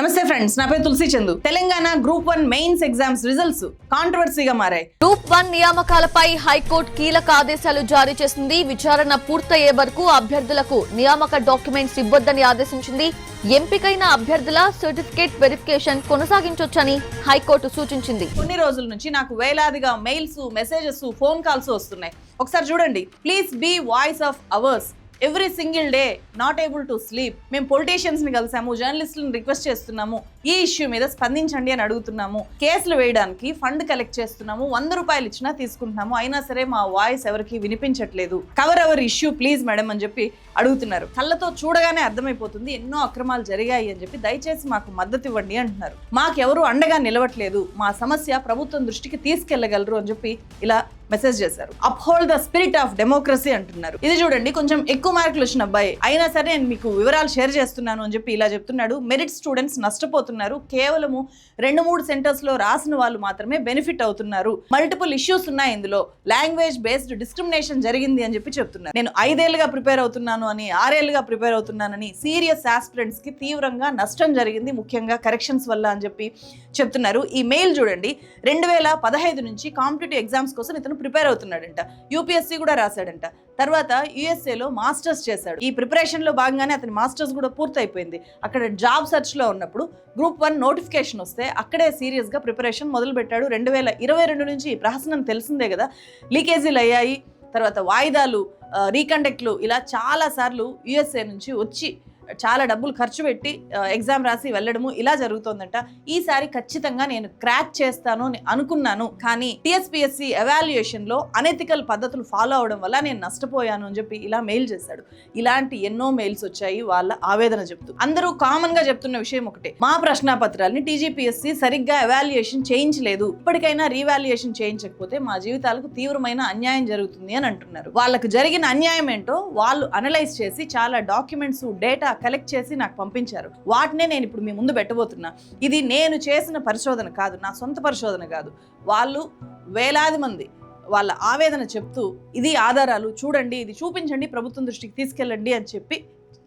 నమస్తే ఫ్రెండ్స్ నా పేరు Tulasi Chandu. Telangana group one mains exams results కాంట్రవర్సీగా మారాయి. గ్రూప్ వన్ నియామకాలపై హైకోర్టు కీలక ఆదేశాలు జారీ చేసింది. విచారణ పూర్తయ్యే వరకు అభ్యర్థులకు నియామక డాక్యుమెంట్స్ ఇవ్వొద్దని ఆదేశించింది. ఎంపికైన అభ్యర్థుల సర్టిఫికేట్ వెరిఫికేషన్ కొనసాగించొచ్చని హైకోర్టు సూచించింది. కొన్ని రోజుల నుంచి నాకు వేలాదిగా మెయిల్స్ మెసేజెస్ ఫోన్ కాల్స్ వస్తున్నాయి. ఒకసారి చూడండి. Please be voice of ours. Every single day not able to sleep మేము పొలిటీషియన్స్ని కలిసాము జర్నలిస్టులను రిక్వెస్ట్ చేస్తున్నాము. ఈ ఇష్యూ మీద స్పందించండి అని అడుగుతున్నాము. కేసులు వేయడానికి ఫండ్ కలెక్ట్ చేస్తున్నాము. వంద రూపాయలు ఇచ్చినా తీసుకుంటున్నాము. అయినా సరే మా వాయిస్ ఎవరికి వినిపించట్లేదు. Cover our issue please madam అని చెప్పి అడుగుతున్నారు. కళ్ళతో చూడగానే అర్థమైపోతుంది. ఎన్నో అక్రమాలు జరిగాయి అని చెప్పి దయచేసి మాకు మద్దతు ఇవ్వండి అంటున్నారు. మాకెవరు అండగా నిలవట్లేదు. మా సమస్య ప్రభుత్వం దృష్టికి తీసుకెళ్ళగలరు అని చెప్పి ఇలా మెసేజ్ చేశారు. Uphold the spirit of democracy అంటున్నారు. ఇది చూడండి కొంచెం ఎక్కువ మార్కులు వచ్చిన అబ్బాయి. అయినా సరే నేను మీకు వివరాలు షేర్ చేస్తున్నాను అని చెప్పి ఇలా చెప్తున్నాడు. మెరిట్ స్టూడెంట్స్ నష్టపోతున్నారు. కేవలము రెండు మూడు సెంటర్స్లో రాసిన వాళ్ళు మాత్రమే బెనిఫిట్ అవుతున్నారు. మల్టిపుల్ ఇష్యూస్ ఉన్నాయి ఇందులో. లాంగ్వేజ్ బేస్డ్ డిస్క్రిమినేషన్ జరిగింది అని చెప్పి చెప్తున్నారు. నేను ఐదేళ్ళుగా ప్రిపేర్ అవుతున్నాను అని ఆరేళ్ళుగా ప్రిపేర్ అవుతున్నానని సీరియస్ ఆస్పిరెంట్స్కి తీవ్రంగా నష్టం జరిగింది ముఖ్యంగా కరెక్షన్స్ వల్ల అని చెప్పి చెప్తున్నారు. ఈ మెయిల్ చూడండి. రెండు వేల పదహైదు నుంచి కాంపిటేటివ్ ఎగ్జామ్స్ కోసం ఇతను ప్రిపేర్ అవుతున్నాడంట. యూపీఎస్సీ కూడా రాశాడంట. తర్వాత యుఎస్ఏలో మాస్టర్స్ చేశాడు. ఈ ప్రిపరేషన్లో భాగంగానే అతని మాస్టర్స్ కూడా పూర్తయిపోయింది. అక్కడ జాబ్ సెర్చ్లో ఉన్నప్పుడు గ్రూప్ వన్ నోటిఫికేషన్ వస్తే అక్కడే సీరియస్గా ప్రిపరేషన్ మొదలుపెట్టాడు రెండు వేల ఇరవై రెండు నుంచి ఈ ప్రహసనం తెలిసిందే కదా. లీకేజీలు అయ్యాయి. తర్వాత వాయిదాలు రీకండక్ట్లు ఇలా చాలా సార్లు యుఎస్ఏ నుంచి వచ్చి చాలా డబ్బులు ఖర్చు పెట్టి ఎగ్జామ్ రాసి వెళ్ళడము ఇలా జరుగుతోందంట. ఈసారి ఖచ్చితంగా నేను క్రాక్ చేస్తాను అని అనుకున్నాను. కానీ టిఎస్పిఎస్సి ఎవాల్యుయేషన్లో పద్ధతులు ఫాలో అవడం వల్ల నేను నష్టపోయాను అని చెప్పి ఇలా మెయిల్ చేశాడు. ఇలాంటి ఎన్నో మెయిల్స్ వచ్చాయి వాళ్ళ ఆవేదన చెప్తూ. అందరూ కామన్గా చెప్తున్న విషయం ఒకటే. మా ప్రశ్నాపత్రాల్ని టీజీపీఎస్సీ సరిగ్గా ఎవాల్యుయేషన్ చేయించలేదు. ఇప్పటికైనా రీవాల్యుయేషన్ చేయించకపోతే మా జీవితాలకు తీవ్రమైన అన్యాయం జరుగుతుంది అని అంటున్నారు. వాళ్ళకు జరిగిన అన్యాయం ఏంటో వాళ్ళు అనలైజ్ చేసి చాలా డాక్యుమెంట్స్ డేటా కలెక్ట్ చేసి నాకు పంపించారు. వాటినే నేను ఇప్పుడు మీ ముందు పెట్టబోతున్నా. ఇది నేను చేసిన పరిశోధన కాదు నా సొంత పరిశోధన కాదు. వాళ్ళు వేలాది మంది వాళ్ళ ఆవేదన చెప్తూ ఇది ఆధారాలు చూడండి ఇది చూపించండి ప్రభుత్వం దృష్టికి తీసుకెళ్ళండి అని చెప్పి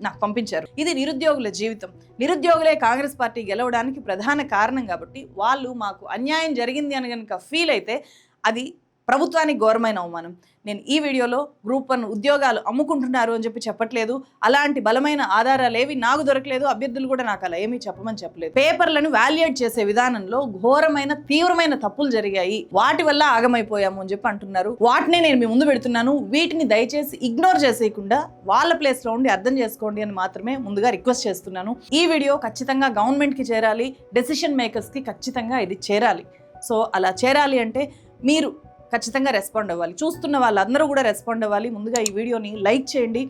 నాకు పంపించారు. ఇది నిరుద్యోగుల జీవితం. నిరుద్యోగులే కాంగ్రెస్ పార్టీ గెలవడానికి ప్రధాన కారణం కాబట్టి వాళ్ళు మాకు అన్యాయం జరిగింది అని కనుక ఫీల్ అయితే అది ప్రభుత్వానికి ఘోరమైన అవమానం. నేను ఈ వీడియోలో గ్రూప్ వన్ ఉద్యోగాలు అమ్ముకుంటున్నారు అని చెప్పి చెప్పట్లేదు. అలాంటి బలమైన ఆధారాలు ఏవి నాకు దొరకలేదు. అభ్యర్థులు కూడా నాకు అలా ఏమీ చెప్పమని చెప్పలేదు. పేపర్లను వాల్యుయేట్ చేసే విధానంలో ఘోరమైన తీవ్రమైన తప్పులు జరిగాయి. వాటి వల్ల ఆగమైపోయాము అని చెప్పి అంటున్నారు. వాటినే నేను మీ ముందు పెడుతున్నాను. వీటిని దయచేసి ఇగ్నోర్ చేసేయకుండా వాళ్ళ ప్లేస్లో ఉండి అర్థం చేసుకోండి అని మాత్రమే ముందుగా రిక్వెస్ట్ చేస్తున్నాను. ఈ వీడియో ఖచ్చితంగా గవర్నమెంట్కి చేరాలి. డెసిషన్ మేకర్స్కి ఖచ్చితంగా ఇది చేరాలి. సో అలా చేరాలి అంటే మీరు ఖచ్చితంగా రెస్పాండ్ అవ్వాలి. చూస్తున్న వాళ్ళందరూ కూడా రెస్పాండ్ అవ్వాలి. ముందుగా ఈ వీడియోని లైక్ చేయండి.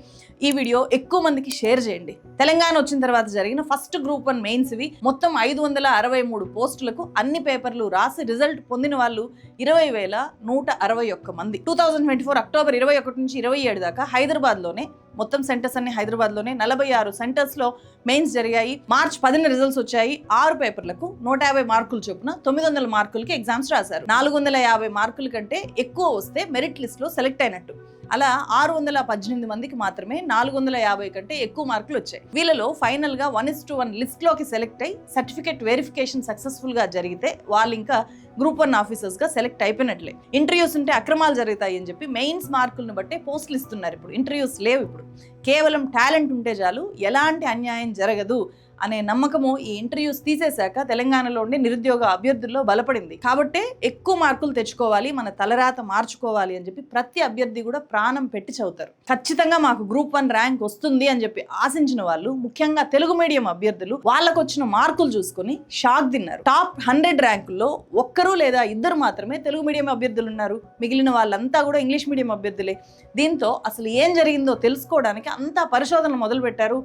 ఈ వీడియో ఎక్కువ మందికి షేర్ చేయండి. తెలంగాణ వచ్చిన తర్వాత జరిగిన ఫస్ట్ గ్రూప్ వన్ మెయిన్స్ ఇవి. మొత్తం ఐదు వందల అరవై మూడు పోస్టులకు అన్ని పేపర్లు రాసి రిజల్ట్ పొందిన వాళ్ళు ఇరవై వేల నూట అరవై ఒక్క మంది. Two thousand twenty four October ఇరవై ఒకటి నుంచి ఇరవై ఏడు దాకా హైదరాబాద్లోనే మొత్తం సెంటర్స్ అన్ని హైదరాబాద్లోనే. నలభై ఆరు సెంటర్స్లో మెయిన్స్ జరిగాయి. మార్చ్ పదిన రిజల్ట్స్ వచ్చాయి. ఆరు పేపర్లకు నూట యాభై మార్కులు చొప్పున తొమ్మిది వందల మార్కులకి ఎగ్జామ్స్ రాశారు. నాలుగు వందల యాభై మార్కుల కంటే ఎక్కువ వస్తే మెరిట్ లిస్ట్లో సెలెక్ట్ అయినట్టు. అలా ఆరు వందల పద్దెనిమిది మందికి మాత్రమే నాలుగు వందల యాభై కంటే ఎక్కువ మార్కులు వచ్చాయి. వీళ్ళలో ఫైనల్గా వన్ ఇస్ టు వన్ లిస్ట్లోకి సెలెక్ట్ అయ్యి సర్టిఫికేట్ వెరిఫికేషన్ సక్సెస్ఫుల్గా జరిగితే వాళ్ళు ఇంకా గ్రూప్ వన్ ఆఫీసర్స్గా సెలెక్ట్ అయిపోయినట్లే. ఇంటర్వ్యూస్ ఉంటే అక్రమాలు జరుగుతాయి అని చెప్పి మెయిన్స్ మార్కులను బట్టే పోస్టులు ఇస్తున్నారు ఇప్పుడు. ఇంటర్వ్యూస్ లేవు ఇప్పుడు. కేవలం టాలెంట్ ఉంటే చాలు ఎలాంటి అన్యాయం జరగదు. అనే నమ్మకము ఈ ఇంటర్వ్యూస్ తీసేశాక తెలంగాణలో ఉండే నిరుద్యోగ అభ్యర్థుల్లో బలపడింది. కాబట్టే ఎక్కువ మార్కులు తెచ్చుకోవాలి మన తలరాత మార్చుకోవాలి అని చెప్పి ప్రతి అభ్యర్థి కూడా ప్రాణం పెట్టి చదువుతారు. ఖచ్చితంగా మాకు గ్రూప్ వన్ ర్యాంక్ వస్తుంది అని చెప్పి ఆశించిన వాళ్ళు ముఖ్యంగా తెలుగు మీడియం అభ్యర్థులు వాళ్ళకు వచ్చిన మార్కులు చూసుకొని షాక్ తిన్నారు. టాప్ హండ్రెడ్ ర్యాంకుల్లో ఒక్కరు లేదా ఇద్దరు మాత్రమే తెలుగు మీడియం అభ్యర్థులు ఉన్నారు. మిగిలిన వాళ్ళంతా కూడా ఇంగ్లీష్ మీడియం అభ్యర్థులే. దీంతో అసలు ఏం జరిగిందో తెలుసుకోవడానికి అంతా పరిశోధన మొదలుపెట్టారు.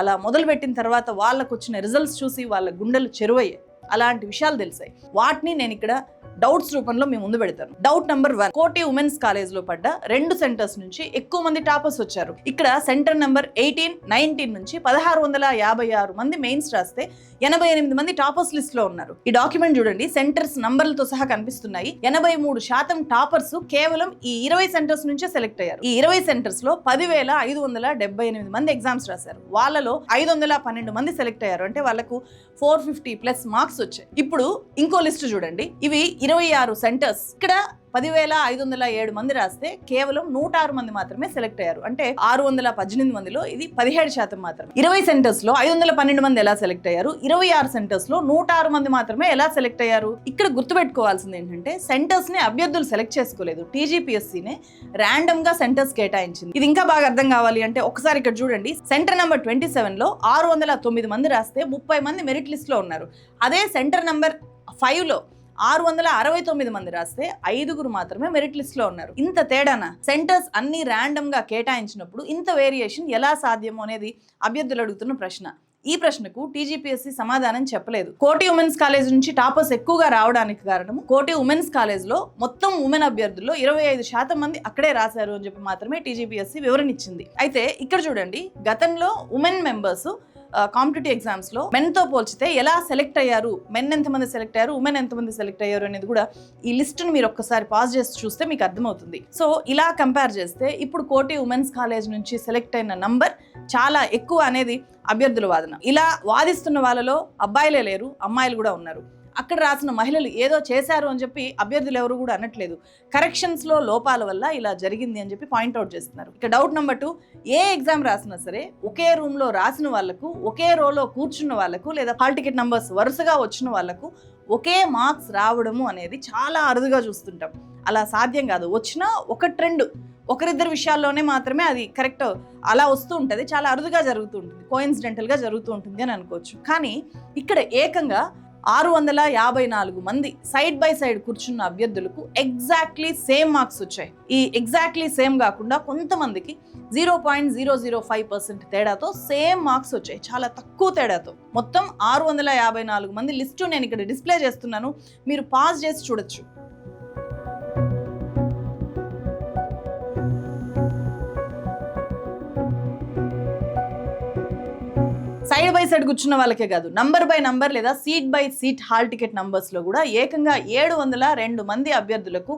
అలా మొదలుపెట్టిన తర్వాత వాళ్ళకు వచ్చిన రిజల్ట్స్ చూసి వాళ్ళ గుండెలు చెరువయ్యాయి. అలాంటి విషయాలు తెలిసాయి. వాటిని నేను ఇక్కడ డౌట్స్ రూపంలో మేము ముందు పెడతాను. Doubt number one Koti women's కాలేజ్లో పడ్డ రెండు సెంటర్స్ నుంచి ఎక్కువ మంది టాపర్స్ వచ్చారు. ఇక్కడ సెంటర్ నెంబర్ ఎయిటీన్ నైన్టీన్ నుంచి పదహారు వందల యాభై ఆరు మంది మెయిన్స్ రాస్తే ఎనభై ఎనిమిది మంది టాపర్స్ లిస్ట్లో ఉన్నారు. ఈ డాక్యుమెంట్ చూడండి సెంటర్స్ నంబర్లతో సహా కనిపిస్తున్నాయి. ఎనభై మూడు శాతం టాపర్స్ కేవలం ఈ ఇరవై సెంటర్స్ నుంచే సెలెక్ట్ అయ్యారు. ఈ ఇరవై సెంటర్స్లో పదివేల ఐదు వందల డెబ్బై ఎనిమిది మంది ఎగ్జామ్స్ రాశారు. వాళ్ళలో ఐదు వందల పన్నెండు మంది సెలెక్ట్ అయ్యారు. అంటే వాళ్ళకు ఫోర్ ఫిఫ్టీ ప్లస్ మార్క్స్ వచ్చాయి. ఇప్పుడు ఇంకో లిస్ట్ చూడండి. ఇవి ఇరవై ఆరు సెంటర్స్. ఇక్కడ పదివేల ఐదు వందల ఏడు మంది రాస్తే కేవలం నూట ఆరు మంది మాత్రమే సెలెక్ట్ అయ్యారు. అంటే ఆరు వందల పద్దెనిమిది మందిలో ఇది పదిహేడు శాతం మాత్రమే. ఇరవై సెంటర్స్లో ఐదు వందల పన్నెండు మంది ఎలా సెలెక్ట్ అయ్యారు? ఇరవై ఆరు సెంటర్స్లో నూట ఆరు మంది మాత్రమే ఎలా సెలెక్ట్ అయ్యారు? ఇక్కడ గుర్తుపెట్టుకోవాల్సింది ఏంటంటే సెంటర్స్ని అభ్యర్థులు సెలెక్ట్ చేసుకోలేదు. టీజీపీఎస్సీనే ర్యాండమ్గా సెంటర్స్ కేటాయించింది. ఇది ఇంకా బాగా అర్థం కావాలి అంటే ఒకసారి ఇక్కడ చూడండి. సెంటర్ నెంబర్ ట్వంటీ సెవెన్లో ఆరు వందల తొమ్మిది మంది రాస్తే ముప్పై మంది మెరిట్ లిస్ట్లో ఉన్నారు. అదే సెంటర్ నెంబర్ ఫైవ్లో ఆరు వందల అరవై తొమ్మిది మంది రాస్తే ఐదుగురు మాత్రమే మెరిట్ లిస్ట్లో ఉన్నారు. ఇంత తేడానా? సెంటర్స్ అన్ని ర్యాండమ్గా కేటాయించినప్పుడు ఇంత వేరియేషన్ ఎలా సాధ్యమో అనేది అభ్యర్థులు అడుగుతున్న ప్రశ్న. ఈ ప్రశ్నకు టీజీపీఎస్సీ సమాధానం చెప్పలేదు. కోటి ఉమెన్స్ కాలేజ్ నుంచి టాపర్స్ ఎక్కువగా రావడానికి కారణం కోటి ఉమెన్స్ కాలేజ్లో మొత్తం ఉమెన్ అభ్యర్థుల్లో ఇరవై ఐదు శాతం మంది అక్కడే రాశారు అని చెప్పి మాత్రమే టీజీపీఎస్సీ వివరణ ఇచ్చింది. అయితే ఇక్కడ చూడండి గతంలో ఉమెన్ మెంబర్స్ కాంపిటేటివ్ ఎగ్జామ్స్లో మెన్తో పోల్చితే ఎలా సెలెక్ట్ అయ్యారు? మెన్ ఎంతమంది సెలెక్ట్ అయ్యారు? ఉమెన్ ఎంతమంది సెలెక్ట్ అయ్యారు అనేది కూడా ఈ లిస్ట్ను మీరు ఒక్కసారి పాస్ చేసి చూస్తే మీకు అర్థమవుతుంది. సో ఇలా కంపేర్ చేస్తే ఇప్పుడు కోటి ఉమెన్స్ కాలేజ్ నుంచి సెలెక్ట్ అయిన నంబర్ చాలా ఎక్కువ అనేది అభ్యర్థుల వాదన. ఇలా వాదిస్తున్న వాళ్ళలో అబ్బాయిలే లేరు అమ్మాయిలు కూడా ఉన్నారు. అక్కడ రాసిన మహిళలు ఏదో చేశారు అని చెప్పి అభ్యర్థులు ఎవరు కూడా అనట్లేదు. కరెక్షన్స్లో లోపాల వల్ల ఇలా జరిగింది అని చెప్పి పాయింట్అవుట్ చేస్తున్నారు. ఇక డౌట్ నెంబర్ టూ ఏ ఎగ్జామ్ రాసినా సరే ఒకే రూమ్లో రాసిన వాళ్ళకు ఒకే రోలో కూర్చున్న వాళ్ళకు లేదా హాల్ టికెట్ నంబర్స్ వరుసగా వచ్చిన వాళ్ళకు ఒకే మార్క్స్ రావడము అనేది చాలా అరుదుగా చూస్తుంటాం. అలా సాధ్యం కాదు. వచ్చినా ఒక ట్రెండ్ ఒకరిద్దరు విషయాల్లోనే మాత్రమే అది కరెక్ట్ అలా వస్తూ ఉంటుంది. చాలా అరుదుగా జరుగుతూ ఉంటుంది. కోయిన్సిడెంటల్గా జరుగుతూ ఉంటుంది అని అనుకోవచ్చు. కానీ ఇక్కడ ఏకంగా ఆరు వందల యాభై నాలుగు మంది సైడ్ బై సైడ్ కూర్చున్న అభ్యర్థులకు ఎగ్జాక్ట్లీ సేమ్ మార్క్స్ వచ్చాయి. ఈ ఎగ్జాక్ట్లీ సేమ్ కాకుండా కొంతమందికి zero point zero zero five percent తేడాతో సేమ్ మార్క్స్ వచ్చాయి. చాలా తక్కువ తేడాతో. మొత్తం ఆరు వందల యాభై నాలుగు మంది లిస్టు నేను ఇక్కడ డిస్ప్లే చేస్తున్నాను. మీరు పాస్ చేసి చూడొచ్చు. సైడ్ బై సైడ్ కూర్చున్న వాళ్ళకే కాదు నంబర్ బై నంబర్ లేదా seat by seat hall ticket నంబర్స్లో కూడా ఏకంగా ఏడు వందల రెండు మంది అభ్యర్థులకు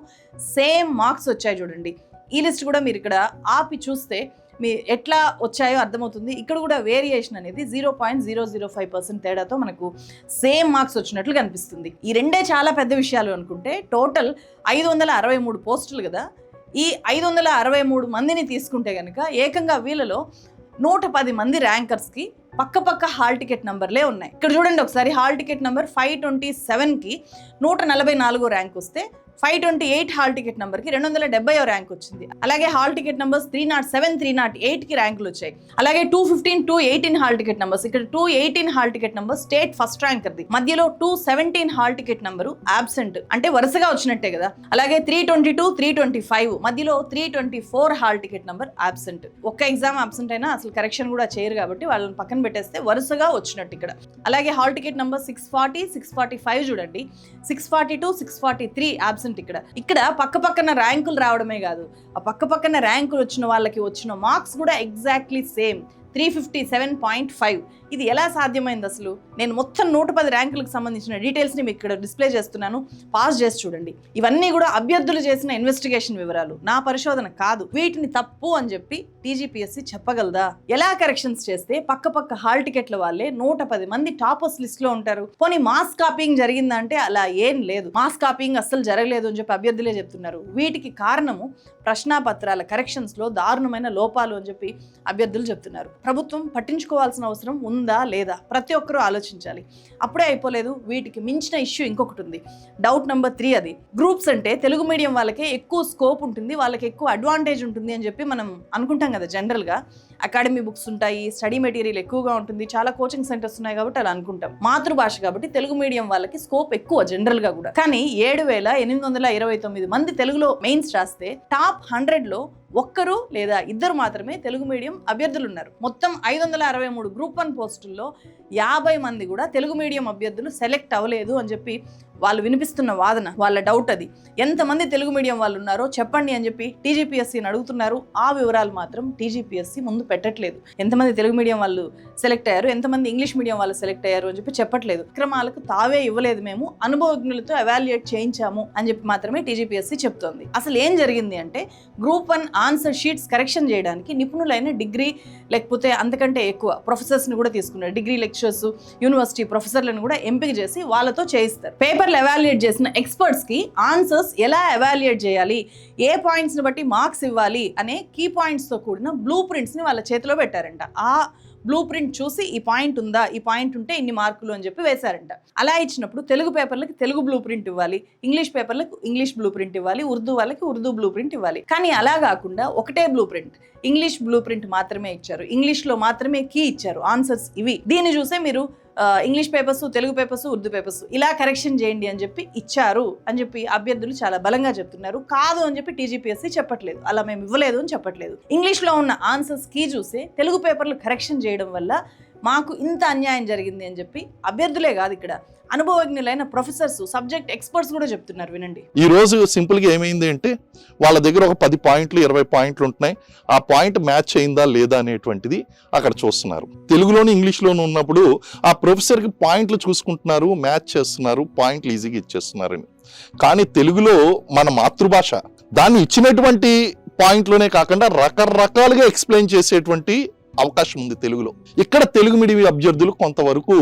సేమ్ మార్క్స్ వచ్చాయి చూడండి. ఈ లిస్ట్ కూడా మీరు ఇక్కడ ఆపి చూస్తే మీ ఎట్లా వచ్చాయో అర్థమవుతుంది. ఇక్కడ కూడా వేరియేషన్ అనేది zero point zero zero five percent తేడాతో మనకు సేమ్ మార్క్స్ వచ్చినట్లు కనిపిస్తుంది. ఈ రెండే చాలా పెద్ద విషయాలు అనుకుంటే టోటల్ ఐదు వందల అరవై మూడు పోస్టులు కదా. ఈ ఐదు వందల అరవై మూడు మందిని తీసుకుంటే కనుక ఏకంగా వీళ్ళలో నూట పది మంది ర్యాంకర్స్కి పక్క పక్క హాల్ టికెట్ నెంబర్లే ఉన్నాయి. ఇక్కడ చూడండి ఒకసారి hall ticket number five twenty సెవెన్కి నూట నలభై నాలుగో ర్యాంక్ వస్తే five twenty eight hall ticket నెంబర్కి రెండు వందల డెబ్బై ర్యాంక్ వచ్చింది. అలాగే hall ticket numbers three not seven three not ఎయిట్కి ర్యాంకులు వచ్చాయి. అలాగే two fifteen two eighteen hall ticket numbers ఇక్కడ two eighteen hall ticket number state first ర్యాంకర్ది. మధ్యలో two seventeen hall ticket number absent అంటే వరుసగా వచ్చినట్టే కదా. అలాగే three twenty two three twenty five మధ్యలో three twenty four hall ticket number absent. ఒక్క exam absent అయినా అసలు కరెక్షన్ కూడా చేయరు కాబట్టి వాళ్ళని పక్కన పెట్టేస్తే వరుసగా వచ్చినట్టు ఇక్కడ. అలాగే hall ticket number six forty six forty five చూడండి. Six forty two six forty three absent ఇక్కడ. ఇక్కడ పక్క పక్కన ర్యాంకులు రావడమే కాదు. ఆ పక్క పక్కన ర్యాంకులు వచ్చిన వాళ్ళకి వచ్చిన మార్క్స్ కూడా exactly same. Three fifty seven point five. ఇది ఎలా సాధ్యమైంది అసలు? నేను మొత్తం నూట పది ర్యాంకులకు సంబంధించిన డీటెయిల్స్ని మీకు ఇక్కడ డిస్ప్లే చేస్తున్నాను. పాస్ చేసి చూడండి. ఇవన్నీ కూడా అభ్యర్థులు చేసిన ఇన్వెస్టిగేషన్ వివరాలు. నా పరిశోధన కాదు. వీటిని తప్పు అని చెప్పి టీజీపీఎస్సీ చెప్పగలదా? ఎలా కరెక్షన్స్ చేస్తే పక్క పక్క హాల్ టికెట్ల వాళ్ళే నూట పది మంది టాపర్స్ లిస్ట్లో ఉంటారు? పోనీ మాస్ కాపీయింగ్ జరిగిందంటే అలా ఏం లేదు. మాస్ కాపీయింగ్ అస్సలు జరగలేదు అని చెప్పి అభ్యర్థులే చెప్తున్నారు. వీటికి కారణము ప్రశ్నాపత్రాల కరెక్షన్స్లో దారుణమైన లోపాలు అని చెప్పి అభ్యర్థులు చెప్తున్నారు. ప్రభుత్వం పట్టించుకోవాల్సిన అవసరం ఉంది. ఉందా లేదా? ప్రతి ఒక్కరూ ఆలోచించాలి. అప్పుడే అయిపోలేదు. వీటికి మించిన ఇష్యూ ఇంకొకటి ఉంది. డౌట్ నెంబర్ త్రీ అది. గ్రూప్స్ అంటే తెలుగు మీడియం వాళ్ళకే ఎక్కువ స్కోప్ ఉంటుంది. వాళ్ళకి ఎక్కువ అడ్వాంటేజ్ ఉంటుంది అని చెప్పి మనం అనుకుంటాం కదా జనరల్గా అకాడమీ బుక్స్ ఉంటాయి స్టడీ మెటీరియల్ ఎక్కువగా ఉంటుంది చాలా కోచింగ్ సెంటర్స్ ఉన్నాయి కాబట్టి అలా అనుకుంటాం. మాతృభాష కాబట్టి తెలుగు మీడియం వాళ్ళకి స్కోప్ ఎక్కువ జనరల్గా కూడా. కానీ ఏడు వేల ఎనిమిది వందల ఇరవై తొమ్మిది మంది తెలుగులో మెయిన్స్ రాస్తే టాప్ హండ్రెడ్లో ఒక్కరు లేదా ఇద్దరు మాత్రమే తెలుగు మీడియం అభ్యర్థులు ఉన్నారు. మొత్తం ఐదు వందల అరవై మూడు గ్రూప్ వన్ పోస్టుల్లో యాభై మంది కూడా తెలుగు మీడియం అభ్యర్థులు సెలెక్ట్ అవ్వలేదు అని చెప్పి వాళ్ళు వినిపిస్తున్న వాదన వాళ్ళ డౌట్ అది. ఎంతమంది తెలుగు మీడియం వాళ్ళు ఉన్నారో చెప్పండి అని చెప్పి టీజీపీఎస్సీని అడుగుతున్నారు. ఆ వివరాలు మాత్రం టీజీపీఎస్సీ ముందు పెట్టట్లేదు. ఎంతమంది తెలుగు మీడియం వాళ్ళు సెలెక్ట్ అయ్యారు? ఎంతమంది ఇంగ్లీష్ మీడియం వాళ్ళు సెలెక్ట్ అయ్యారు అని చెప్పి చెప్పట్లేదు. క్రమాలకు తావే ఇవ్వలేదు మేము. అనుభవజ్ఞులతో ఎవాల్యుయేట్ చేయించాము అని చెప్పి మాత్రమే టీజీపీఎస్సీ చెప్తోంది. అసలు ఏం జరిగింది అంటే group one answer sheets correction చేయడానికి నిపుణులైన డిగ్రీ లేకపోతే అంతకంటే ఎక్కువ ప్రొఫెసర్స్ని కూడా తీసుకున్నారు. డిగ్రీ లెక్చరర్స్ యూనివర్సిటీ ప్రొఫెసర్లను కూడా ఎంపిక చేసి వాళ్ళతో చేయిస్తారు. పేపర్లు ఎవాల్యుయేట్ చేసిన ఎక్స్పర్ట్స్కి ఆన్సర్స్ ఎలా ఎవాల్యుయేట్ చేయాలి ఏ పాయింట్స్ని బట్టి మార్క్స్ ఇవ్వాలి అనే కీ పాయింట్స్తో కూడిన బ్లూ ప్రింట్స్ని వాళ్ళ చేతిలో పెట్టారంట. ఆ బ్లూ ప్రింట్ చూసి ఈ పాయింట్ ఉందా? ఈ పాయింట్ ఉంటే ఇన్ని మార్కులు అని చెప్పి వేశారంట. అలా ఇచ్చినప్పుడు తెలుగు పేపర్లకు తెలుగు బ్లూ ప్రింట్ ఇవ్వాలి ఇంగ్లీష్ పేపర్లకు ఇంగ్లీష్ బ్లూ ప్రింట్ ఇవ్వాలి ఉర్దూ వాళ్ళకి ఉర్దూ బ్లూ ప్రింట్ ఇవ్వాలి. కానీ అలా కాకుండా ఒకటే blue print English blue print మాత్రమే ఇచ్చారు. ఇంగ్లీష్లో మాత్రమే కీ ఇచ్చారు. ఆన్సర్స్ ఇవి. దీన్ని చూసే మీరు English papers Telugu papers Urdu papers ఇలా కరెక్షన్ చేయండి అని చెప్పి ఇచ్చారు అని చెప్పి అభ్యర్థులు చాలా బలంగా చెప్తున్నారు. కాదు అని చెప్పి టీజీపీఎస్సీ చెప్పట్లేదు. అలా మేము ఇవ్వలేదు అని చెప్పట్లేదు. ఇంగ్లీష్లో ఉన్న ఆన్సర్స్ కీ చూసి తెలుగు పేపర్లు కరెక్షన్ చేయడం వల్ల మాకు ఇంత అన్యాయం జరిగింది అని చెప్పి అభ్యర్థులే కాదు ఇక్కడ. అనుభవజ్ఞులైన ప్రొఫెసర్స్ సబ్జెక్ట్ ఎక్స్పర్ట్స్ కూడా చెప్తున్నారు వినండి. ఈ రోజు సింపుల్గా ఏమైంది అంటే వాళ్ళ దగ్గర ఒక పది పాయింట్లు ఇరవై పాయింట్లు ఉంటున్నాయి. ఆ పాయింట్ మ్యాచ్ అయిందా లేదా అనేటువంటిది అక్కడ చూస్తున్నారు. తెలుగులోను ఇంగ్లీష్లోను ఉన్నప్పుడు ఆ ప్రొఫెసర్కి పాయింట్లు చూసుకుంటున్నారు మ్యాచ్ చేస్తున్నారు పాయింట్లు ఈజీగా ఇచ్చేస్తున్నారని. కానీ తెలుగులో మన మాతృభాష దాన్ని ఇచ్చినటువంటి పాయింట్లోనే కాకుండా రకరకాలుగా ఎక్స్ప్లెయిన్ చేసేటువంటి అవకాశం ఉంది తెలుగులో. ఇక్కడ తెలుగు మీడియం అభ్యర్థులు కొంతవరకు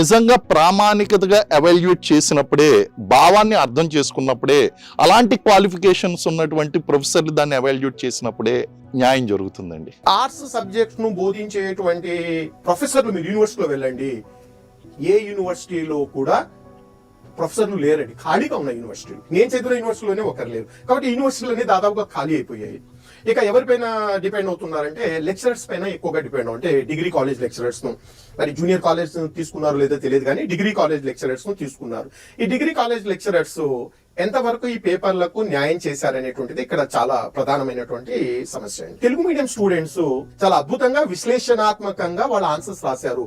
నిజంగా ప్రామాణికతగా ఎవాల్యుయేట్ చేసినప్పుడే భావాన్ని అర్థం చేసుకున్నప్పుడే అలాంటి క్వాలిఫికేషన్స్ ఉన్నటువంటి ప్రొఫెసర్లు దాన్ని ఎవాల్యుయేట్ చేసినప్పుడే న్యాయం జరుగుతుందండి. ఆర్ట్స్ సబ్జెక్ట్ను బోధించేటువంటి ప్రొఫెసర్లు మీరు యూనివర్సిటీలో వెళ్ళండి. ఏ యూనివర్సిటీలో కూడా ప్రొఫెసర్లు లేరండి. ఖాళీగా ఉన్న యూనివర్సిటీలు నేను చదివిన యూనివర్సిటీలోనే ఒకరు లేరు. కాబట్టి యూనివర్సిటీలన్నీ దాదాపుగా ఖాళీ అయిపోయాయి. ఇక ఎవరిపైన డిపెండ్ అవుతున్నారంటే లెక్చరర్స్ పైన ఎక్కువగా డిపెండ్ అంటే డిగ్రీ కాలేజ్ లెక్చరర్స్ను మరి జూనియర్ కాలేజ్ తీసుకున్నారు లేదో తెలియదు కానీ డిగ్రీ కాలేజ్ లెక్చరర్స్ను తీసుకున్నారు. ఈ డిగ్రీ కాలేజ్ లెక్చరర్స్ ఎంతవరకు ఈ పేపర్లకు న్యాయం చేశారనేటువంటిది ఇక్కడ చాలా ప్రధానమైనటువంటి సమస్య. అండి తెలుగు మీడియం స్టూడెంట్స్ చాలా అద్భుతంగా విశ్లేషణాత్మకంగా వాళ్ళ ఆన్సర్స్ రాశారు.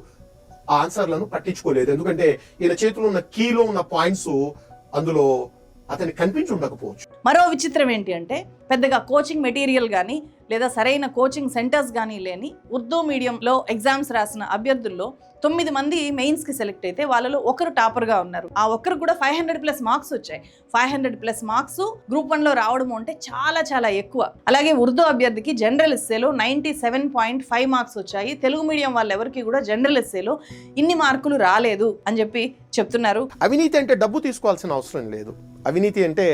ఆ ఆన్సర్లను పట్టించుకోలేదు. ఎందుకంటే ఈయన చేతిలో ఉన్న కీలో ఉన్న పాయింట్స్ అందులో అతనికి కనిపించి ఉండకపోవచ్చు. మరో విచిత్రం ఏంటి అంటే పెద్దగా కోచింగ్ మెటీరియల్ కానీ లేదా సరైన కోచింగ్ సెంటర్స్ కానీ లేని ఉర్దూ మీడియంలో ఎగ్జామ్స్ రాసిన అభ్యర్థుల్లో తొమ్మిది మంది మెయిన్స్కి సెలెక్ట్ అయితే వాళ్ళలో ఒకరు టాపర్గా ఉన్నారు. ఆ ఒక్కరు కూడా ఫైవ్ హండ్రెడ్ ప్లస్ మార్క్స్ వచ్చాయి. Five hundred plus marks group వన్లో రావడం అంటే చాలా చాలా ఎక్కువ. అలాగే ఉర్దూ అభ్యర్థికి general ఎస్సేలో ninety seven point five marks వచ్చాయి. తెలుగు మీడియం వాళ్ళెవరికి కూడా జనరల్ ఎస్సేలో ఇన్ని మార్కులు రాలేదు అని చెప్పి చెప్తున్నారు. అవినీతి అంటే డబ్బు తీసుకోవాల్సిన అవసరం లేదు. అవినీతి అంటే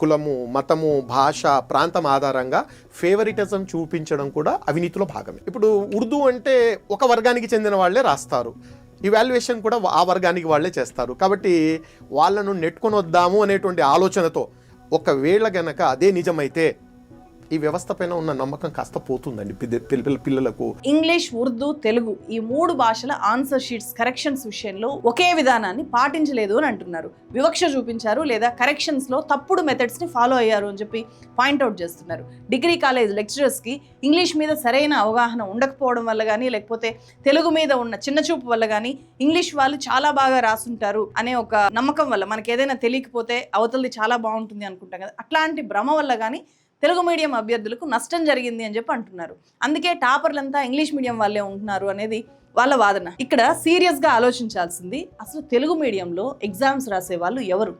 కులము మతము భాష ప్రాంతం ఆధారంగా ఫేవరిటిజం చూపించడం కూడా అవినీతిలో భాగమే. ఇప్పుడు ఉర్దూ అంటే ఒక వర్గానికి చెందిన వాళ్ళే రాస్తారు. ఇవాల్యుయేషన్ కూడా ఆ వర్గానికి వాళ్ళే చేస్తారు. కాబట్టి వాళ్ళను నెట్టుకొని వద్దాము అనేటువంటి ఆలోచనతో ఒకవేళ గనక అదే నిజమైతే ఈ వ్యవస్థ పైన ఉన్న నమ్మకం కాస్త పోతుందండి పిల్లలకు. ఇంగ్లీష్ ఉర్దూ తెలుగు ఈ మూడు భాషల ఆన్సర్ షీట్స్ కరెక్షన్స్ విషయంలో ఒకే విధానాన్ని పాటించలేదు అని అంటున్నారు. వివక్ష చూపించారు లేదా కరెక్షన్స్లో తప్పుడు మెథడ్స్ని ఫాలో అయ్యారు అని చెప్పి పాయింట్అవుట్ చేస్తున్నారు. డిగ్రీ కాలేజ్ లెక్చరర్స్కి ఇంగ్లీష్ మీద సరైన అవగాహన ఉండకపోవడం వల్ల కానీ లేకపోతే తెలుగు మీద ఉన్న చిన్న చూపు వల్ల కానీ ఇంగ్లీష్ వాళ్ళు చాలా బాగా రాసుంటారు అనే ఒక నమ్మకం వల్ల మనకి ఏదైనా తెలియకపోతే అవతలది చాలా బాగుంటుంది అనుకుంటాం కదా. అట్లాంటి భ్రమ వల్ల కానీ తెలుగు మీడియం అభ్యర్థులకు నష్టం జరిగింది అని చెప్పి అంటున్నారు. అందుకే టాపర్లంతా ఇంగ్లీష్ మీడియం వాళ్ళే ఉంటున్నారు అనేది వాళ్ళ వాదన. ఇక్కడ సీరియస్గా ఆలోచించాల్సింది అసలు తెలుగు మీడియంలో ఎగ్జామ్స్ రాసే వాళ్ళు ఎవరు?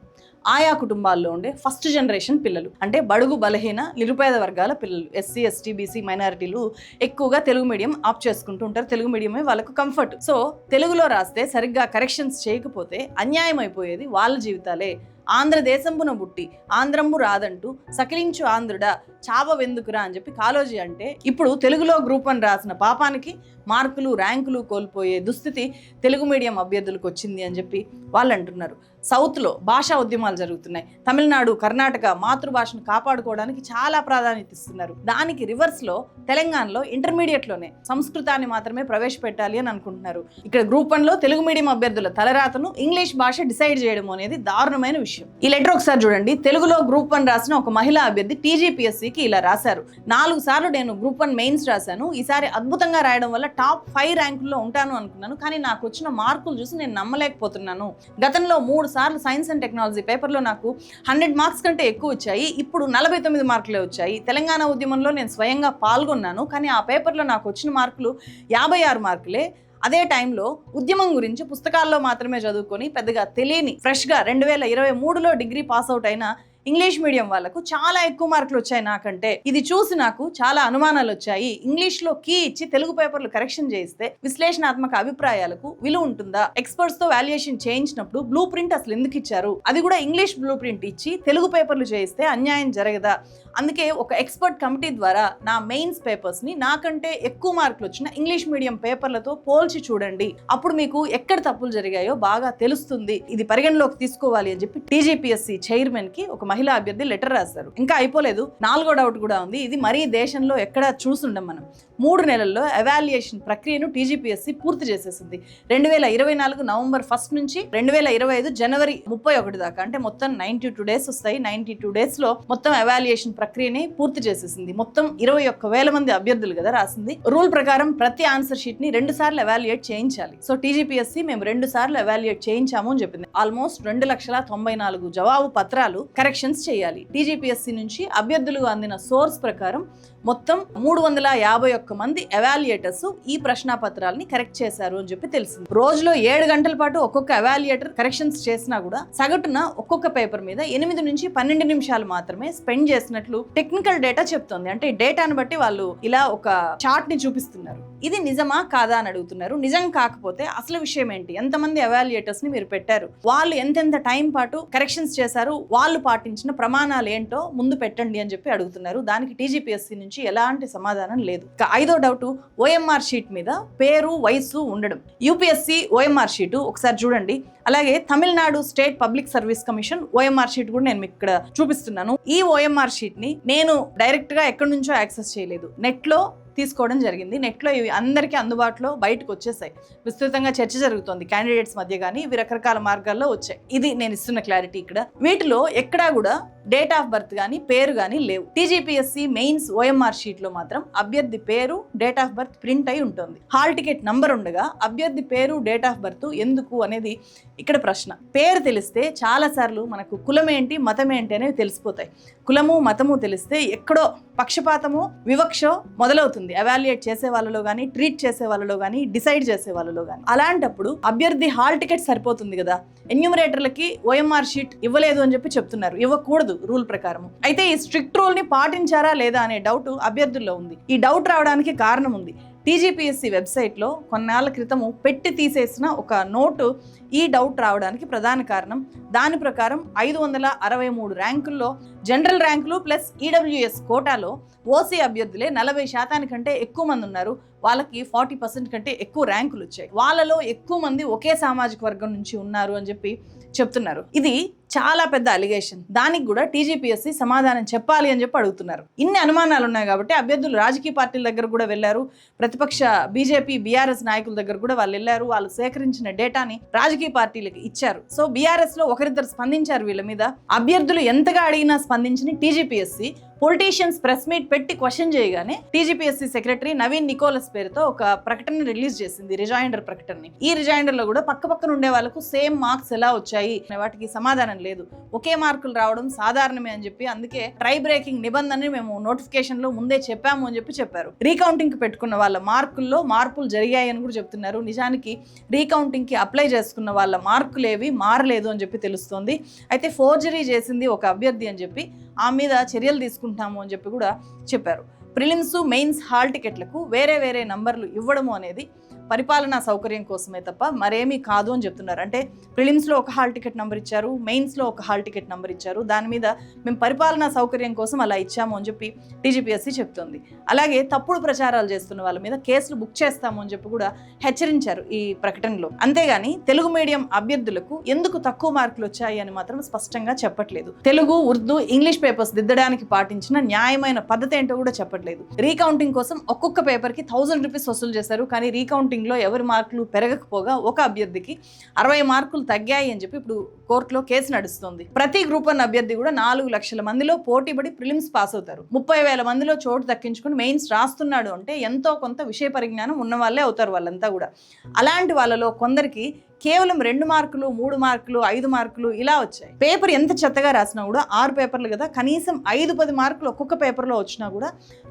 ఆయా కుటుంబాల్లో ఉండే ఫస్ట్ జనరేషన్ పిల్లలు. అంటే బడుగు బలహీన నిరుపేద వర్గాల పిల్లలు. ఎస్సీ ఎస్టీ బీసీ మైనారిటీలు ఎక్కువగా తెలుగు మీడియం ఆప్ చేసుకుంటూ ఉంటారు. తెలుగు మీడియమే వాళ్ళకు కంఫర్ట్. సో తెలుగులో రాస్తే సరిగ్గా కరెక్షన్స్ చేయకపోతే అన్యాయం అయిపోయేది వాళ్ళ జీవితాలే ఆంధ్రదేశంబున బుట్టి ఆంధ్రంబు రాదంటూ సకిలించు ఆంధ్రుడా చావవెందుకురా అని చెప్పి కాలోజీ అంటే ఇప్పుడు తెలుగులో గ్రూప్ అని రాసిన పాపానికి మార్కులు ర్యాంకులు కోల్పోయే దుస్థితి తెలుగు మీడియం అభ్యర్థులకు వచ్చింది అని చెప్పి వాళ్ళు అంటున్నారు. సౌత్లో భాషా ఉద్యమాలు జరుగుతున్నాయి. తమిళనాడు కర్ణాటక మాతృభాషను కాపాడుకోవడానికి చాలా ప్రాధాన్యత ఇస్తున్నారు. దానికి రివర్స్లో తెలంగాణలో ఇంటర్మీడియట్లోనే సంస్కృతాన్ని మాత్రమే ప్రవేశపెట్టాలి అని అనుకుంటున్నారు. ఇక్కడ గ్రూప్ వన్లో తెలుగు మీడియం అభ్యర్థుల తలరాతను ఇంగ్లీష్ భాష డిసైడ్ చేయడం అనేది దారుణమైన విషయం. ఈ లెటర్ ఒకసారి చూడండి. తెలుగులో గ్రూప్ వన్ రాసిన ఒక మహిళా అభ్యర్థి టీజీపీఎస్సీకి ఇలా రాశారు. నాలుగు సార్లు నేను గ్రూప్ వన్ మెయిన్స్ రాశాను. ఈసారి అద్భుతంగా రాయడం వల్ల టాప్ ఫైవ్ ర్యాంకుల్లో ఉంటాను అనుకున్నాను కానీ నాకు వచ్చిన మార్కులు చూసి నేను నమ్మలేకపోతున్నాను. గతంలో మూడు సార్లు సైన్స్ అండ్ టెక్నాలజీ పేపర్లో నాకు హండ్రెడ్ మార్క్స్ కంటే ఎక్కువ వచ్చాయి ఇప్పుడు నలభై తొమ్మిది మార్కులే వచ్చాయి. తెలంగాణ ఉద్యమంలో నేను స్వయంగా పాల్గొన్నాను కానీ ఆ పేపర్లో నాకు వచ్చిన మార్కులు యాభై ఆరు మార్కులే. అదే టైంలో ఉద్యమం గురించి పుస్తకాల్లో మాత్రమే చదువుకొని పెద్దగా తెలియని ఫ్రెష్గా రెండు వేల ఇరవై మూడులో డిగ్రీ పాస్ అవుట్ అయిన ఇంగ్లీష్ మీడియం వాళ్ళకు చాలా ఎక్కువ మార్కులు వచ్చాయి నాకంటే. ఇది చూసి నాకు చాలా అనుమానాలు వచ్చాయి. ఇంగ్లీష్లో కీ ఇచ్చి తెలుగు పేపర్లు కరెక్షన్ చేయిస్తే విశ్లేషణాత్మక అభిప్రాయాలకు విలువ ఉంటుందా? ఎక్స్పర్ట్స్తో వాల్యుయేషన్ చేయించినప్పుడు బ్లూ ప్రింట్ అసలు ఎందుకు ఇచ్చారు? అది కూడా ఇంగ్లీష్ బ్లూ ప్రింట్ ఇచ్చి తెలుగు పేపర్లు చేయిస్తే అన్యాయం జరగదా? అందుకే ఒక ఎక్స్పర్ట్ కమిటీ ద్వారా నా మెయిన్స్ పేపర్స్ని నాకంటే ఎక్కువ మార్కులు వచ్చిన ఇంగ్లీష్ మీడియం పేపర్లతో పోల్చి చూడండి. అప్పుడు మీకు ఎక్కడ తప్పులు జరిగాయో బాగా తెలుస్తుంది. ఇది పరిగణలోకి తీసుకోవాలి అని చెప్పి టీజీపీఎస్సీ చైర్మన్కి ఒక మహిళా అభ్యర్థి లెటర్ రాశారు. ఇంకా అయిపోలేదు. నాలుగో డౌట్ కూడా ఉంది. ఇది మరీ దేశంలో ఎక్కడ చూసుండం మనం. మూడు నెలల్లో ఎవాల్యుయేషన్ ప్రక్రియను టీజీపీఎస్సీ పూర్తి చేసేసింది. రెండు వేల ఇరవై నాలుగు నవంబర్ ఫస్ట్ నుంచి రెండు వేల ఇరవై ఐదు జనవరి ముప్పై ఒకటి దాకా అంటే మొత్తం నైన్టీ టూ డేస్ వస్తాయి. నైన్టీ టూ డేస్లో మొత్తం ఎవాల్యుయేషన్ ప్రక్రియని పూర్తి చేసేసింది. మొత్తం ఇరవై ఒక్క వేల మంది అభ్యర్థులు కదా రాసింది. రూల్ ప్రకారం ప్రతి ఆన్సర్ షీట్ని రెండు సార్లు ఎవాల్యుయేట్ చేయించాలి. సో టీజీపీఎస్సీ మేము రెండు సార్లు ఎవాల్యుయేట్ చేయించాము అని చెప్పింది. ఆల్మోస్ట్ రెండు లక్షల తొంభై నాలుగు జవాబు పత్రాలు కరెక్షన్స్ చేయాలి. డీజీపీఎస్సీ నుంచి అభ్యర్థులు అందిన సోర్స్ ప్రకారం మొత్తం మూడు వందల యాభై ఒక్క మంది ఎవాల్యుయేటర్స్ ఈ ప్రశ్న పత్రాలని కరెక్ట్ చేశారు అని చెప్పి తెలిసింది. రోజులో ఏడు గంటల పాటు ఒక్కొక్క ఎవాల్యుయేటర్ కరెక్షన్స్ చేసినా కూడా సగటున ఒక్కొక్క పేపర్ మీద ఎనిమిది నుంచి పన్నెండు నిమిషాలు మాత్రమే స్పెండ్ చేసినట్లు టెక్నికల్ డేటా చెప్తోంది. అంటే డేటాను బట్టి వాళ్ళు ఇలా ఒక చార్ట్ని చూపిస్తున్నారు. ఇది నిజమా కాదా అని అడుగుతున్నారు. నిజం కాకపోతే అసలు విషయం ఏంటి? ఎంతమంది ఎవాల్యుయేటర్స్ని మీరు పెట్టారు? వాళ్ళు ఎంతెంత టైం పాటు కరెక్షన్స్ చేశారు? వాళ్ళు పాటించిన ప్రమాణాలు ఏంటో ముందు పెట్టండి అని చెప్పి అడుగుతున్నారు. దానికి టీజీపీఎస్సీ నుంచి ఎలాంటి సమాధానం లేదు. ఐదో డౌట్ ఓఎంఆర్ షీట్ మీద పేరు వయసు ఉండడం. యూపీఎస్సీ ఓఎంఆర్ షీటు ఒకసారి చూడండి. అలాగే Tamil Nadu state public service commission OMR sheet కూడా నేను మీకు ఇక్కడ చూపిస్తున్నాను. ఈ ఓఎంఆర్ షీట్ని నేను డైరెక్ట్గా ఎక్కడి నుంచో యాక్సెస్ చేయలేదు. నెట్లో తీసుకోవడం జరిగింది. నెట్లో ఇవి అందరికీ అందుబాటులో బయటకు వచ్చేసాయి. విస్తృతంగా చర్చ జరుగుతోంది. క్యాండిడేట్స్ మధ్య కానీ ఇవి రకరకాల మార్గాల్లో వచ్చాయి. ఇది నేను ఇస్తున్న క్లారిటీ ఇక్కడ. వీటిలో ఎక్కడా కూడా డేట్ ఆఫ్ బర్త్ కానీ పేరు కానీ లేవు. టీజీపీఎస్సీ మెయిన్స్ ఓఎంఆర్ షీట్లో మాత్రం అభ్యర్థి పేరు డేట్ ఆఫ్ బర్త్ ప్రింట్ అయి ఉంటుంది. హాల్ టికెట్ నంబర్ ఉండగా అభ్యర్థి పేరు డేట్ ఆఫ్ బర్త్ ఎందుకు అనేది ఇక్కడ ప్రశ్న. పేరు తెలిస్తే చాలా సార్లు మనకు కులం ఏంటి మతం ఏంటి అనేవి తెలిసిపోతాయి. కులము మతము తెలిస్తే ఎక్కడో పక్షపాతము వివక్ష మొదలవుతుంది. అవాల్యుయేట్ చేసే వాళ్ళలో కానీ ట్రీట్ చేసే వాళ్ళలో కానీ డిసైడ్ చేసే వాళ్ళలో కానీ అలాంటప్పుడు అభ్యర్థి హాల్ టికెట్ సరిపోతుంది కదా? ఎన్యూమరేటర్లకి ఓఎంఆర్ షీట్ ఇవ్వలేదు అని చెప్పి చెప్తున్నారు. ఇవ్వకూడదు రూల్ ప్రకారం అయితే ఈ స్ట్రిక్ట్ రూల్ని పాటించారా లేదా అనే డౌట్ అభ్యర్థుల్లో ఉంది. ఈ డౌట్ రావడానికి కారణం ఉంది. టీజీపీఎస్సీ వెబ్సైట్లో కొన్నాళ్ళ క్రితము పెట్టి తీసేసిన ఒక నోటు ఈ డౌట్ రావడానికి ప్రధాన కారణం. దాని ప్రకారం ఐదు వందల అరవై మూడు ర్యాంకుల్లో జనరల్ ర్యాంకులు ప్లస్ ఈడబ్ల్యూఎస్ కోటాలో ఓసీ అభ్యర్థులే నలభై శాతానికంటే ఎక్కువ మంది ఉన్నారు. వాళ్ళకి ఫార్టీ పర్సెంట్ కంటే ఎక్కువ ర్యాంకులు వచ్చాయి. వాళ్ళలో ఎక్కువ మంది ఒకే సామాజిక వర్గం నుంచి ఉన్నారు అని చెప్పి చెప్తున్నారు. ఇది చాలా పెద్ద అలిగేషన్ దానికి కూడా టీజీపీఎస్సీ సమాధానం చెప్పాలి అని చెప్పి అడుగుతున్నారు. ఇన్ని అనుమానాలు ఉన్నాయి కాబట్టి అభ్యర్థులు రాజకీయ పార్టీల దగ్గర కూడా వెళ్ళారు. ప్రతిపక్ష బీజేపీ బీఆర్ఎస్ నాయకుల దగ్గర కూడా వాళ్ళు వెళ్ళారు. వాళ్ళు సేకరించిన డేటాని రాజకీయ పార్టీలకు ఇచ్చారు. సో బీఆర్ఎస్లో ఒకరిద్దరు స్పందించారు వీళ్ళ మీద. అభ్యర్థులు ఎంతగా అడిగినా సంబంధించిన టీజీపీఎస్సీ పొలిటీషియన్స్ ప్రెస్ మీట్ పెట్టి క్వశ్చన్ చేయగానే టీజీపీఎస్సీ సెక్రటరీ నవీన్ నికోలస్ పేరుతో ఒక ప్రకటన రిలీజ్ చేసింది రిజైండర్ ప్రకటనని. ఈ రిజైండర్లో కూడా పక్క పక్కన ఉండే వాళ్ళకు సేమ్ మార్క్స్ ఎలా వచ్చాయి అనే వాటికి సమాధానం లేదు. ఒకే మార్కులు రావడం సాధారణమే అని చెప్పి అందుకే ట్రై బ్రేకింగ్ నిబంధనని మేము నోటిఫికేషన్లో ముందే చెప్పాము అని చెప్పి చెప్పారు. రీకౌంటింగ్కి పెట్టుకున్న వాళ్ళ మార్కుల్లో మార్పులు జరిగాయని కూడా చెప్తున్నారు. నిజానికి రీకౌంటింగ్కి అప్లై చేసుకున్న వాళ్ళ మార్కులు ఏవి మారలేదు అని చెప్పి తెలుస్తోంది. అయితే ఫోర్జరీ చేసింది ఒక అభ్యర్థి అని చెప్పి ఆ మీద చర్యలు తీసుకుంటాము అని చెప్పి కూడా చెప్పారు. ప్రిలిమ్స్ మెయిన్స్ హాల్ టికెట్లకు వేరే వేరే నంబర్లు ఇవ్వడము అనేది పరిపాలనా సౌకర్యం కోసమే తప్ప మరేమీ కాదు అని చెప్తున్నారు. అంటే ప్రిలిమ్స్లో ఒక హాల్ టికెట్ నెంబర్ ఇచ్చారు మెయిన్స్లో ఒక హాల్ టికెట్ నెంబర్ ఇచ్చారు. దాని మీద మేము పరిపాలనా సౌకర్యం కోసం అలా ఇచ్చాము అని చెప్పి టీజీపీఎస్సీ చెప్తోంది. అలాగే తప్పుడు ప్రచారాలు చేస్తున్న వాళ్ళ మీద కేసులు బుక్ చేస్తాము అని చెప్పి కూడా హెచ్చరించారు ఈ ప్రకటనలో. అంతేగాని తెలుగు మీడియం అభ్యర్థులకు ఎందుకు తక్కువ మార్కులు వచ్చాయి అని మాత్రం స్పష్టంగా చెప్పట్లేదు. తెలుగు ఉర్దూ ఇంగ్లీష్ పేపర్స్ దిద్దడానికి పాటించిన న్యాయమైన పద్ధతి ఏంటో కూడా చెప్పట్లేదు. రీకౌంటింగ్ కోసం ఒక్కొక్క పేపర్కి థౌసండ్ రూపీస్ వసూలు చేశారు. కానీ రీకౌంటింగ్ పోలింగ్లో ఎవరి మార్కులు పెరగకపోగా ఒక అభ్యర్థికి అరవై మార్కులు తగ్గాయి అని చెప్పి ఇప్పుడు కోర్టులో కేసు నడుస్తుంది. ప్రతి గ్రూప్ వన్ అభ్యర్థి కూడా నాలుగు లక్షల మందిలో పోటీపడి ప్రిలిమ్స్ పాస్ అవుతారు. ముప్పై వేల మందిలో చోటు దక్కించుకుని మెయిన్స్ రాస్తున్నాడు అంటే ఎంతో కొంత విషయ పరిజ్ఞానం ఉన్న వాళ్ళే అవుతారు వాళ్ళంతా కూడా. అలాంటి వాళ్ళలో కొందరికి కేవలం రెండు మార్కులు మూడు మార్కులు ఐదు మార్కులు ఇలా వచ్చాయి. పేపర్ ఎంత చెత్తగా రాసినా కూడా ఆరు పేపర్లు కదా కనీసం ఐదు పది మార్కులు ఒక్కొక్క పేపర్లో వచ్చినా కూడా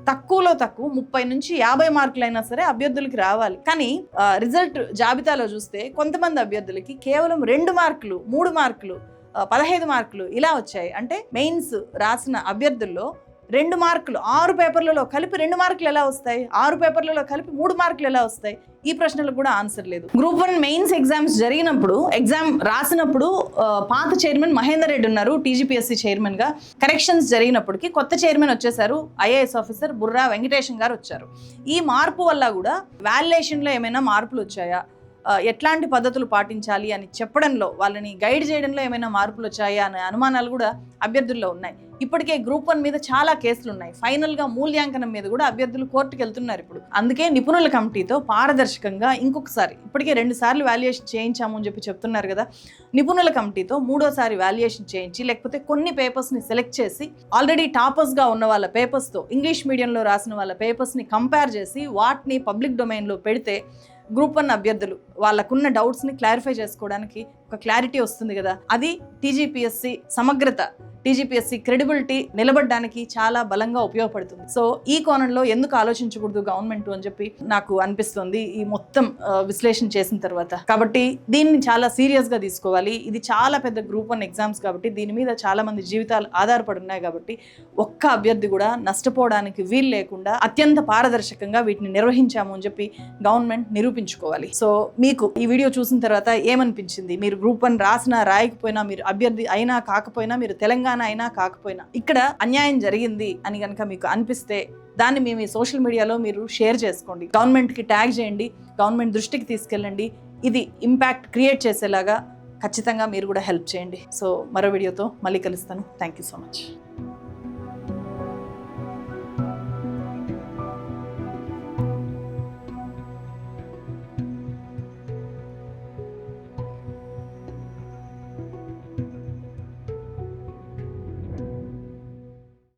తక్కువలో తక్కువ ముప్పై నుంచి యాభై మార్కులు అయినా సరే అభ్యర్థులకి రావాలి. కానీ రిజల్ట్ జాబితాలో చూస్తే కొంతమంది అభ్యర్థులకి కేవలం రెండు మార్కులు మూడు మార్కులు పదహైదు మార్కులు ఇలా వచ్చాయి. అంటే మెయిన్స్ రాసిన అభ్యర్థుల్లో రెండు మార్కులు ఆరు పేపర్లలో కలిపి రెండు మార్కులు ఎలా వస్తాయి? ఆరు పేపర్లలో కలిపి మూడు మార్కులు ఎలా వస్తాయి? ఈ ప్రశ్నలకు కూడా ఆన్సర్ లేదు. గ్రూప్ వన్ మెయిన్స్ ఎగ్జామ్స్ జరిగినప్పుడు ఎగ్జామ్ రాసినప్పుడు పాత చైర్మన్ మహేందర్ రెడ్డి ఉన్నారు టీజీపీఎస్సీ చైర్మన్గా కరెక్షన్స్ జరిగినప్పటికీ కొత్త చైర్మన్ వచ్చేసారు ఐఏఎస్ ఆఫీసర్ బుర్రా వెంకటేశం గారు వచ్చారు. ఈ మార్పు వల్ల కూడా వాల్యుయేషన్లో ఏమైనా మార్పులు వచ్చాయా? ఎట్లాంటి పద్ధతులు పాటించాలి అని చెప్పడంలో వాళ్ళని గైడ్ చేయడంలో ఏమైనా మార్పులు వచ్చాయా అనే అనుమానాలు కూడా అభ్యర్థుల్లో ఉన్నాయి. ఇప్పటికే గ్రూప్ వన్ మీద చాలా కేసులు ఉన్నాయి. ఫైనల్గా మూల్యాంకనం మీద కూడా అభ్యర్థులు కోర్టుకు వెళ్తున్నారు ఇప్పుడు. అందుకే నిపుణుల కమిటీతో పారదర్శకంగా ఇంకొకసారి ఇప్పటికే రెండు సార్లు వాల్యుయేషన్ చేయించాము అని చెప్పి చెప్తున్నారు కదా నిపుణుల కమిటీతో మూడోసారి వాల్యుయేషన్ చేయించి లేకపోతే కొన్ని పేపర్స్ని సెలెక్ట్ చేసి ఆల్రెడీ టాపర్స్గా ఉన్న వాళ్ళ పేపర్స్తో ఇంగ్లీష్ మీడియంలో రాసిన వాళ్ళ పేపర్స్ని కంపేర్ చేసి వాటిని పబ్లిక్ డొమైన్లో పెడితే గ్రూప్ వన్ అభ్యర్థులు వాళ్ళకున్న డౌట్స్ని క్లారిఫై చేసుకోవడానికి ఒక క్లారిటీ వస్తుంది కదా. అది టీజీపీఎస్సీ సమగ్రత టీజీపీఎస్సీ క్రెడిబిలిటీ నిలబడడానికి చాలా బలంగా ఉపయోగపడుతుంది. సో ఈ కోణంలో ఎందుకు ఆలోచించకూడదు గవర్నమెంట్ అని చెప్పి నాకు అనిపిస్తుంది ఈ మొత్తం విశ్లేషణ చేసిన తర్వాత. కాబట్టి దీన్ని చాలా సీరియస్గా తీసుకోవాలి. ఇది చాలా పెద్ద గ్రూప్ వన్ ఎగ్జామ్స్ కాబట్టి దీని మీద చాలా మంది జీవితాలు ఆధారపడి ఉన్నాయి కాబట్టి ఒక్క అభ్యర్థి కూడా నష్టపోవడానికి వీలు లేకుండా అత్యంత పారదర్శకంగా వీటిని నిర్వహించాము అని చెప్పి గవర్నమెంట్ నిరూపించుకోవాలి. సో మీకు ఈ వీడియో చూసిన తర్వాత ఏమనిపించింది? మీరు గ్రూప్ వన్ రాసినా రాయకపోయినా మీరు అభ్యర్థి అయినా కాకపోయినా మీరు తెలంగాణ అయినా కాకపోయినా ఇక్కడ అన్యాయం జరిగింది అని కనుక మీకు అనిపిస్తే దాన్ని మీ సోషల్ మీడియాలో మీరు షేర్ చేసుకోండి. గవర్నమెంట్కి ట్యాగ్ చేయండి గవర్నమెంట్ దృష్టికి తీసుకెళ్ళండి. ఇది ఇంపాక్ట్ క్రియేట్ చేసేలాగా ఖచ్చితంగా మీరు కూడా హెల్ప్ చేయండి. సో మరో వీడియోతో మళ్ళీ కలుస్తాను. Thank you so much.